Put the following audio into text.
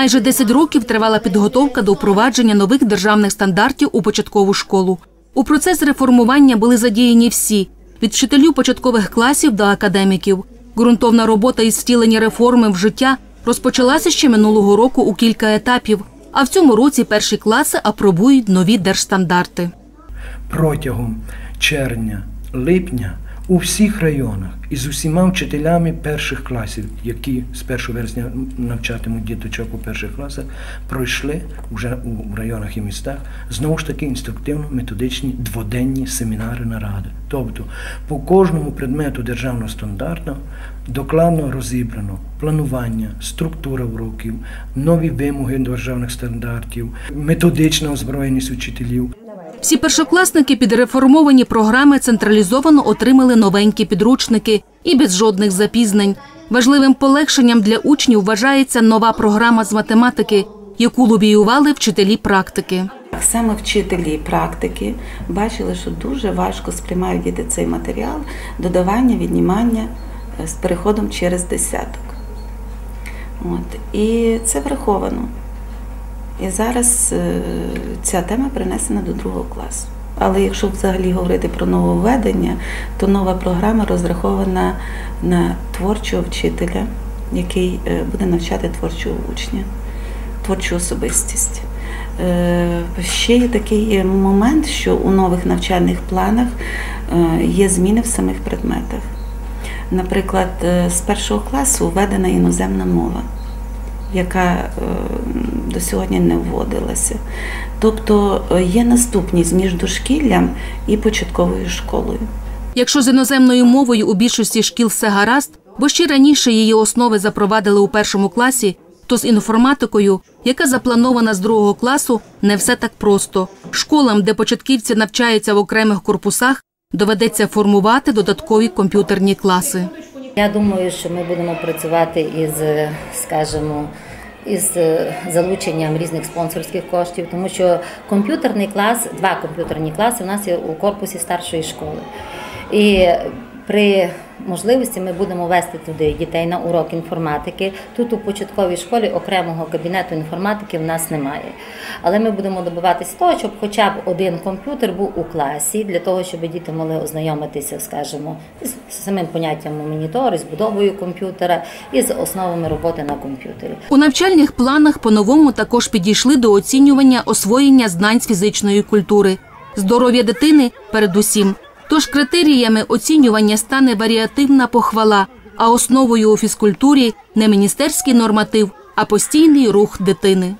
Майже 10 років тривала підготовка до впровадження нових державних стандартів у початкову школу. У процес реформування були задіяні всі від вчителів початкових класів до академіків. Ґрунтовна робота із втілення реформи в життя розпочалася ще минулого року у кілька етапів. А в цьому році перші класи апробують нові держстандарти. протягом червня, липня у всіх районах і з усіма вчителями перших класів, які з 1 вересня навчатимуть діточок у перших класах, пройшли вже у районах і містах знову ж таки інструктивно-методичні дводенні семінари наради. Тобто по кожному предмету державного стандарту докладно розібрано планування, структура уроків, нові вимоги державних стандартів, методична озброєність учителів. Всі першокласники під реформовані програми централізовано отримали новенькі підручники і без жодних запізнень. Важливим полегшенням для учнів вважається нова програма з математики, яку лобіювали вчителі практики. Саме вчителі практики бачили, що дуже важко сприймають діти цей матеріал, додавання, віднімання е, з переходом через десяток. От. І це враховано. І зараз е, ця тема принесена до другого класу. Але якщо взагалі говорити про нововведення, то нова програма розрахована на творчого вчителя, який е, буде навчати творчого учня, творчу особистість. Е, Ще є такий момент, що у нових навчальних планах є зміни в самих предметах. Наприклад, з першого класу введена іноземна мова, яка до сьогодні не вводилася. Тобто е, є наступність між дошкіллям і початковою школою. Якщо з іноземною мовою у більшості шкіл все гаразд, бо ще раніше її основи запровадили у першому класі, то з інформатикою, яка запланована з другого класу, не все так просто. Школам, де початківці навчаються в окремих корпусах, доведеться формувати додаткові комп'ютерні класи. Я думаю, що ми будемо працювати із, скажімо, із е, залученням різних спонсорських коштів, тому що комп'ютерний клас, два комп'ютерні класи у нас є у корпусі старшої школи. І при можливості ми будемо вести туди дітей на урок інформатики. Тут у початковій школі окремого кабінету інформатики в нас немає. Але ми будемо добиватися того, щоб хоча б один комп'ютер був у класі, для того, щоб діти могли ознайомитися, скажімо, з самим поняттям монітори, з будовою комп'ютера і з основами роботи на комп'ютері. У навчальних планах по-новому також підійшли до оцінювання освоєння знань з фізичної культури. Здоров'я дитини передусім. Тож критеріями оцінювання стане варіативна похвала, а основою у фізкультурі не міністерський норматив, а постійний рух дитини.